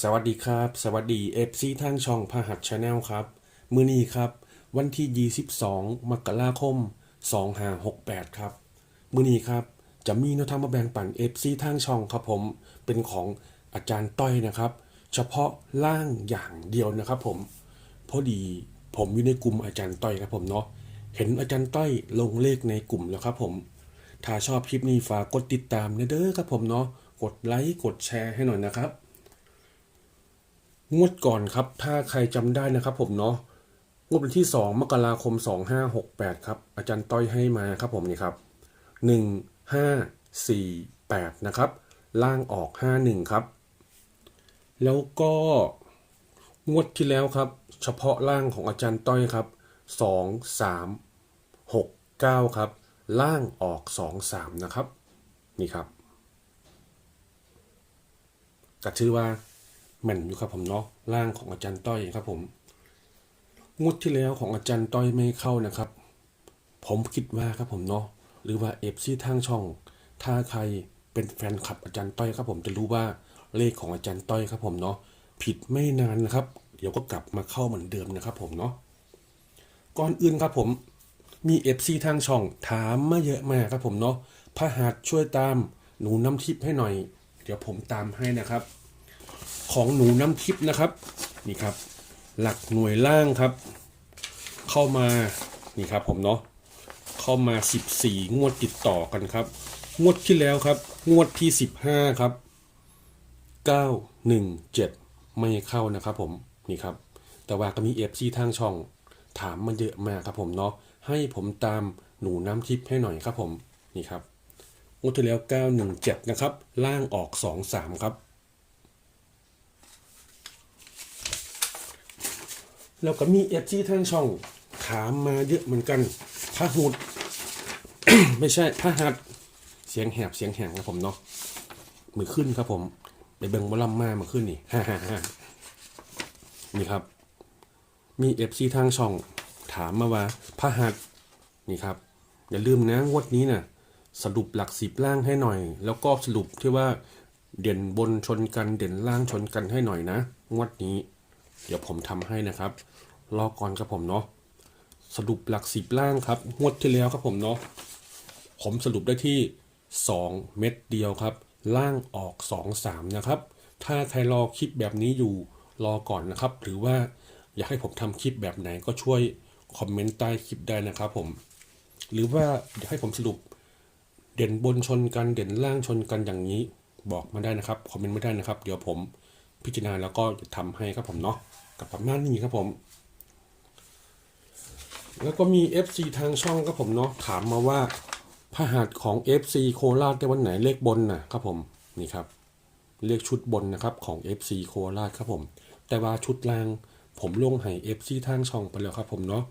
สวัสดีครับ สวัสดีเอฟซีทางช่องพหัสชาแนลครับ มื้อนี้ครับ วันที่ 22 มกราคม 2568 ครับ มื้อนี้ครับ จะมีแนวทางมาแบ่งปันเอฟซีทางช่องครับผม เป็นของอาจารย์ต้อยนะครับ เฉพาะล่างอย่างเดียวนะครับผม พอดีผมอยู่ในกลุ่มอาจารย์ต้อยครับผมเนาะ เห็นอาจารย์ต้อยลงเลขในกลุ่มแล้วครับผม ถ้าชอบคลิปนี้ฝากกดติดตามเด้อครับผมเนาะ กดไลค์ กดแชร์ให้หน่อยนะครับ งวดก่อนครับ ถ้าใครจำได้นะครับผมเนาะงวดวันที่ 2 มกราคม 2568 ครับ อาจารย์ต้อยให้มาครับผมนี่ครับ 1 5 4 8 นะครับ ล่างออก 51 ครับ แล้วก็งวดที่แล้วครับ เฉพาะล่างของอาจารย์ต้อยครับ 2 3 6 9 ครับ ล่างออก 2 3 นะครับ นี่ครับก็ชื่อว่า แม่นอยู่ครับผมเนาะร่างของอาจารย์ต้อยครับผมงวดที่แล้วของอาจารย์ต้อยไม่เข้านะครับ ผมคิดว่าครับผมเนาะหรือว่าเอฟซีทางช่อง ถ้าใครเป็นแฟนคลับอาจารย์ต้อยครับผมจะรู้ว่าเลขของอาจารย์ต้อยครับผมเนาะผิดไม่นานนะครับ เดี๋ยวก็กลับมาเข้าเหมือนเดิมนะครับผมเนาะก่อนอื่นครับผมมีเอฟซีทางช่องถามมาเยอะมากครับผมเนาะพระหัสช่วยตามหนูน้ำทิพย์ให้หน่อย เดี๋ยวผมตามให้นะครับ ของหนูน้ำทิพย์นะครับ นี่ครับ หลักหน่วยล่างครับ เข้ามานี่ครับผมเนาะเข้ามา 14 งวดติดต่อกันครับ งวดที่แล้วครับ งวดที่ 15 ครับ 917 ไม่เข้านะครับผมนี่ครับ แต่ว่าก็มีเอฟซีทางช่อง ถามมาเยอะมากครับผมเนาะให้ผมตามหนูน้ำทิพย์ให้หน่อยครับผมนี่ครับงวดที่แล้ว 917 นะครับ ล่างออก 23 ครับ แล้วก็มีเอฟซีทางช่องถามมาเยอะเหมือนกันพระหุดไม่ใช่พระหัดเสียงแหบเสียงแหงครับผมเนาะมือขึ้นครับผมไปเบิ่งบอลลัมมามาขึ้นนี่ฮ่าฮ่าฮ่านี่ครับ มีเอฟซีทางช่อง ถามมาว่าพระหัดนี่ครับ อย่าลืมนะงวดนี้นะ่ะสรุปหลักสิบล่างให้หน่อย แล้วก็สรุปที่ว่าเด่นบนชนกันเด่นล่างชนกันให้หน่อยนะ งวดนี้ เดี๋ยวผมทำให้นะครับ รอก่อนครับผมเนาะสรุปหลักสิบล่างครับงวดที่แล้วครับผมเนาะผมสรุปได้ที่ 2 เม็ดเดียวครับ ล่างออก 2 3 นะครับ ถ้าใครรอคลิปแบบนี้อยู่รอก่อนนะครับ หรือว่าอยากให้ผมทำคลิปแบบไหนก็ช่วยคอมเมนต์ใต้คลิปได้นะครับผม หรือว่าอยากให้ผมสรุปเด่นบนชนกันเด่นล่างชนกันอย่างนี้บอกมาได้นะครับคอมเมนต์ไม่ได้นะครับ เดี๋ยวผมพิจารณาแล้วก็จะทำให้ครับผมเนาะกับประมาณนี้ครับผม แล้วก็มี FC ทางช่องครับผมเนาะถามมาว่าพระหัสของ FC โคราชได้วันไหนเลขบนนะครับผมนี่ครับเลขชุดบนนะครับของ FC โคราชครับผม แต่ว่าชุดล่างผมลงให้ FC ทางช่องไปแล้วครับผมเนาะ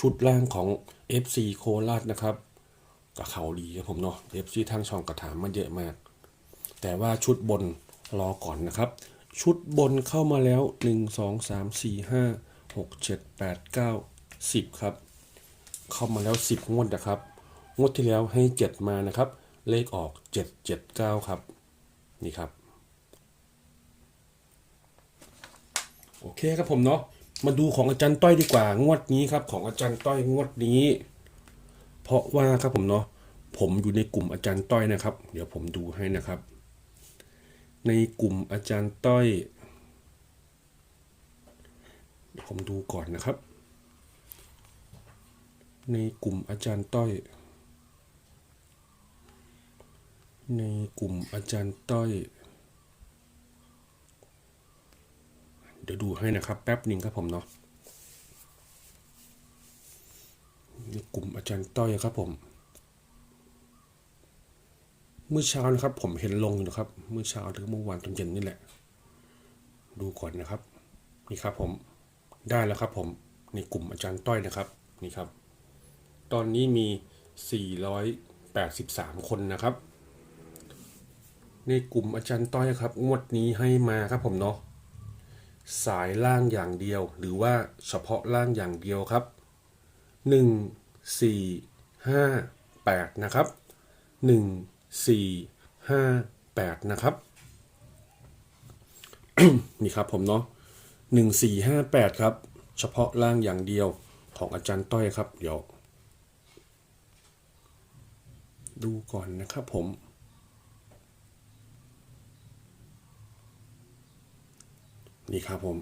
ชุดล่างของ FC โคราชนะครับก็เขาดีครับผมเนาะ FC ทางช่องก็ถามมาเยอะมาก แต่ว่าชุดบนรอก่อนนะครับ ชุดบนเข้ามาแล้ว 1 2 3 4 5 6 7 8 9 10 ครับ เข้ามาแล้ว 10 งวดนะครับ งวดที่แล้วให้ 7 มานะครับ เลขออก 7 7 9 ครับ นี่ครับ โอเคครับผมเนาะ มาดูของอาจารย์ต้อยดีกว่า งวดนี้ครับ ของอาจารย์ต้อยงวดนี้ เพราะว่าครับผมเนาะ ผมอยู่ในกลุ่มอาจารย์ต้อยนะครับ เดี๋ยวผมดูให้นะครับ ในกลุ่มอาจารย์ต้อยเดี๋ยวผมดูก่อนนะครับ ในกลุ่มอาจารย์ต้อย ในกลุ่มอาจารย์ต้อย เดี๋ยวดูให้นะครับ แป๊บหนึ่งครับผมเนาะในกลุ่มอาจารย์ต้อยครับผมเมื่อเช้านะครับผมเห็นลงอยู่นะครับเมื่อเช้าหรือเมื่อวานตอนเย็นนี่แหละ ดูก่อนนะครับ นี่ครับผมได้แล้วครับผมในกลุ่มอาจารย์ต้อยนะครับ นี่ครับ ตอนนี้มี 483 คนนะครับ ในกลุ่มอาจารย์ต้อยครับ งวดนี้ให้มาครับผมเนาะ สายล่างอย่างเดียว หรือว่าเฉพาะล่างอย่างเดียวครับ 1 4 5 8 นะครับ 1 4 5 8 นะครับ นี่ครับผมเนาะหนึ่งสี่ห้าแปดครับ เฉพาะล่างอย่างเดียวของอาจารย์ต้อยครับ เดี๋ยว ดูก่อนนะครับผม นี่ครับผม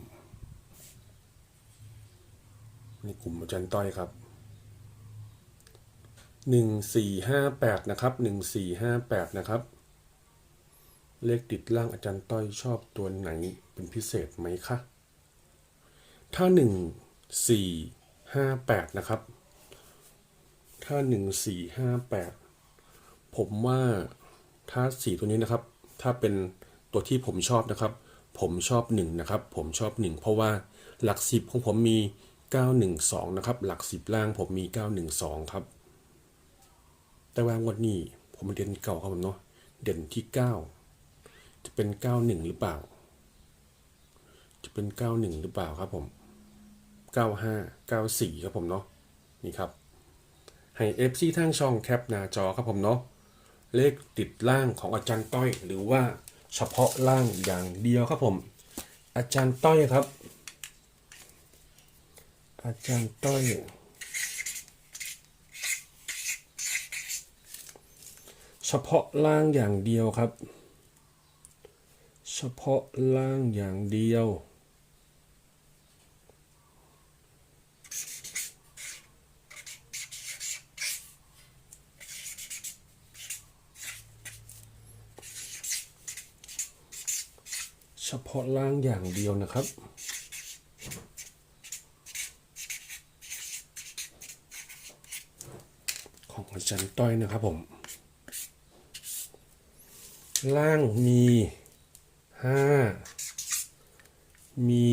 นี่กลุ่มอาจารย์ต้อยครับหนึ่งสี่ห้าแปดนะครับหนึ่งสี่ห้าแปดนะครับ เลขติดล่างอาจารย์ต้อยชอบตัวไหนเป็นพิเศษไหมคะถ้าหนึ่งสี่ห้าแปดนะครับ ถ้าหนึ่งสี่ห้าแปด ผมว่าถ้าสี่ตัวนี้นะครับ ถ้าเป็นตัวที่ผมชอบนะครับ ผมชอบหนึ่งนะครับ ผมชอบหนึ่งเพราะว่าหลักสิบของผมมีเก้าหนึ่งสองนะครับ หลักสิบล่างผมมีเก้าหนึ่งสองครับ แต่ว่างวดนี้ผมเด่นเก่าครับผมเนาะ เด่นที่เก้าจะเป็น 91 หรือเปล่า จะเป็น 91 หรือเปล่าครับผม 95 94 ครับผมเนาะ นี่ครับ ให้ FC ทางช่องแคปหน้าจอครับผมเนาะ เลขติดล่างของอาจารย์ต้อย หรือว่าเฉพาะล่างอย่างเดียวครับผม อาจารย์ต้อยครับ อาจารย์ต้อยเฉพาะล่างอย่างเดียวครับ เฉพาะล่างอย่างเดียวาะล่างอย่างเดียวนะครับ ของอาจารย์ต้อยนะครับผม ล่างมีห้ามี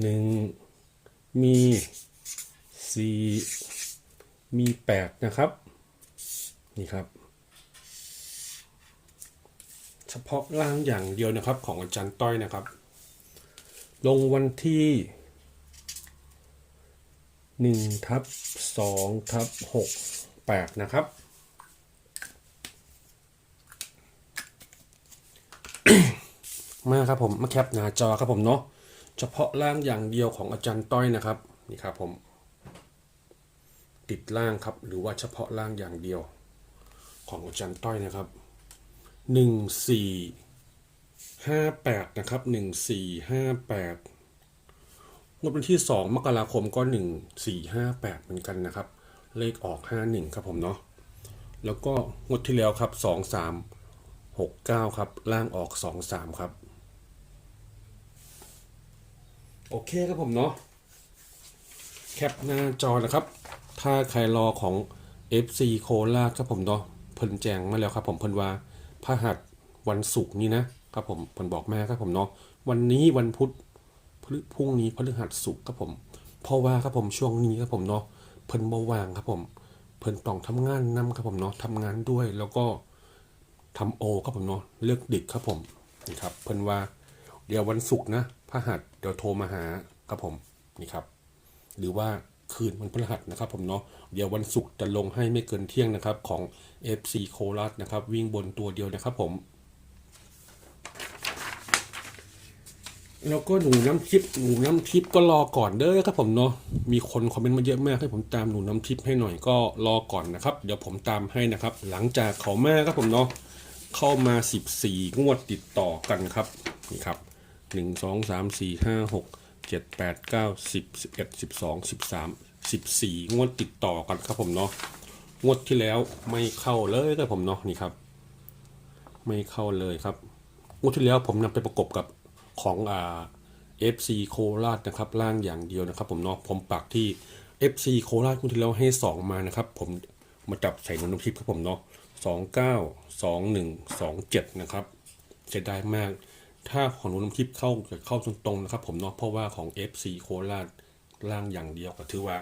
หนึ่งมีสี่มีแปดนะครับ นี่ครับ เฉพาะล่างอย่างเดียวนะครับของอาจารย์ต้อยนะครับ ลงวันที่หนึ่งทับสองทับหกแปดนะครับ มาครับผมมาแคปหน้าจอครับผมเนาะเฉพาะล่างอย่างเดียวของอาจารย์ต้อยนะครับนี่ครับผม ติดล่างครับหรือว่าเฉพาะล่างอย่างเดียวของอาจารย์ต้อยนะครับ หนึ่งสี่ห้าแปดนะครับหนึ่งสี่ห้าแปดงวดวันที่สองมกราคมก็หนึ่งสี่ห้าแปดเหมือนกันนะครับ เลขออกห้าหนึ่งครับผมเนาะแล้วก็งวดที่แล้วครับสองสามหกเก้าครับ ล่างออกสองสามครับ โอเคครับผมเนาะแคปหน้าจอนะครับ ถ้าใครรอของ FC โคราชครับผมเนาะเพิ่นแจงมาแล้วครับผมเพิ่นว่า พฤหัสวันศุกร์นี้นะครับผมเพิ่นบอกแมาครับผมเนาะวันนี้วันพุธพรุ่งนี้พฤหัสศุกร์ครับผมเพราะว่าครับผมช่วงนี้ครับผมเนาะเพิ่นบ่ว่างครับผม เพิ่นต้องทำงานนํครับผมเนาะทำงานด้วยแล้วก็ทำโอครับผมเนาะเลือกดึกครับผมนี่ครับเพิ่นว่าเดี๋ยววันศุกร์นะพฤหัสเดี๋ยวโทรมาหาครับผมนี่ครับ หรือว่า คืนวันพฤหัสนะครับผมเนาะเดี๋ยววันศุกร์จะลงให้ไม่เกินเที่ยงนะครับของ FC โคราชนะครับ วิ่งบนตัวเดียวนะครับผม แล้วก็หนูน้ำทิพย์หนูน้ำทิพย์ก็รอก่อนเด้อครับผมเนาะมีคนคอมเมนต์มาเยอะมากให้ผมตามหนูน้ำทิพย์ให้หน่อยก็รอก่อนนะครับ เดี๋ยวผมตามให้นะครับ หลังจากเขาแม่ครับผมเนาะเข้ามา 14 งวดติดต่อกันครับนี่ครับ 1 2 3 4 5 6 7 8 9 10 11 12 13 14งวดติดต่อกันครับผมเนาะงวดที่แล้วไม่เข้าเลยครับผมเนาะนี่ครับ ไม่เข้าเลยครับงวดที่แล้วผมนำไปประกบกับของอ่า FC โคราชนะครับล่างอย่างเดียวนะครับ ผมเนาะผมปักที่ FC โคราชงวดที่แล้วให้2มานะครับ ผมมาจับใส่นนททิพย์ครับผมเนาะ29 21 27นะครับเสียดายมาก ถ้าของนนททิพย์เข้าจะเข้าตรงๆนะครับผมเนาะเพราะว่าของ FC โคราชล่างอย่างเดียวก็ถือว่า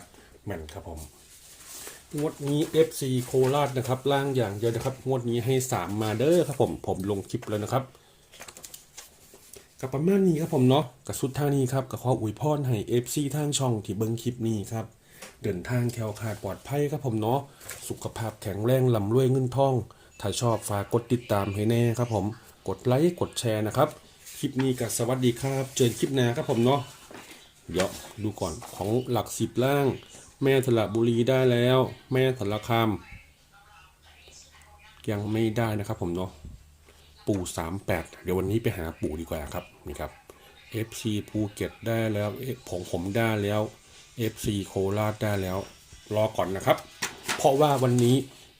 แม่นครับผมงวดนี้ FC โคราชนะครับ ล่างอย่างเดียวนะครับงวดนี้ให้ 3 มาเด้อครับผมผมลงคลิปแล้วนะครับกับประมาณนี้ครับผมเนาะกับสุดท่านี้ครับกับขออวยพรให้ FC ทางช่องที่เบิ้งคลิปนี้ครับเดินทางแคล้วคลาดปลอดภัยครับผมเนาะสุขภาพแข็งแรงลำรวยเงินทอง ถ้าชอบฝากกดติดตามให้แน่ครับผมกดไลค์กดแชร์นะครับ คลิปนี้ก็สวัสดีครับ เจอคลิปหน้าครับผมเนาะเดี๋ยวดูก่อนของหลักสิบล่าง แม่สระบุรีได้แล้ว แม่สารคามยังไม่ได้นะครับผมเนาะปู่สามแปดเดี๋ยววันนี้ไปหาปู่ดีกว่าครับนี่ครับ FC ภูเก็ตได้แล้วผมผมได้แล้ว FC โคราชได้แล้ว รอก่อนนะครับ เพราะว่าวันนี้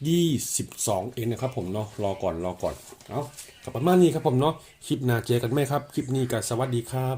22เองนะครับผมเนาะรอก่อนรอก่อน เอากับประมาณนี้ครับผมเนาะคลิปหน้าเจอกันไหมครับ คลิปนี้ก็สวัสดีครับ